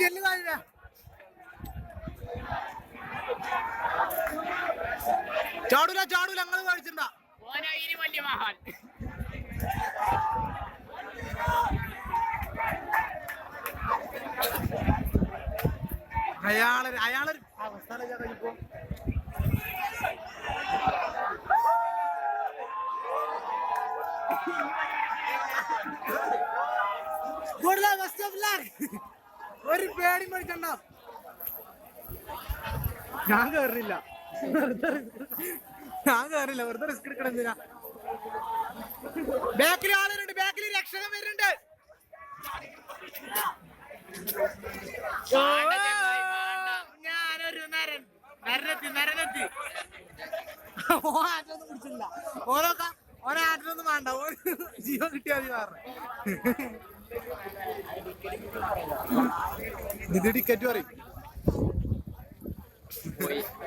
ചെല്ലു താഴെ. ചാടൂല ചാടൂല ഞങ്ങൾ മേടിച്ചിട്ടുണ്ടാ വലിയ മഹാൻ. അയാൾ അയാളൊരു അവസ്ഥ കഴിഞ്ഞപ്പോ Good luck, best of luck. ഒരു പേടി പഠിക്കണ്ട ഞാൻ കേറില്ല. ഞാൻ കേറില്ല. വെറുതെ റിസ്ക് എടുക്കണം എന്തിനാ? ബാക്കിൽ ആളുകളുണ്ട്. ബാക്കിൽ രക്ഷകൻ വരുന്നുണ്ട്. ഞാനൊരു നരൻ. നരനെത്തി നരനെത്തി. ഓ ആറ്റൊന്നും പിടിച്ചില്ല. ഓരോ ഒരാറ്റൊന്നും വേണ്ട. ജീവൻ കിട്ടിയാൽ മതി പറഞ്ഞു ഇത് ടിക്കറ്റ്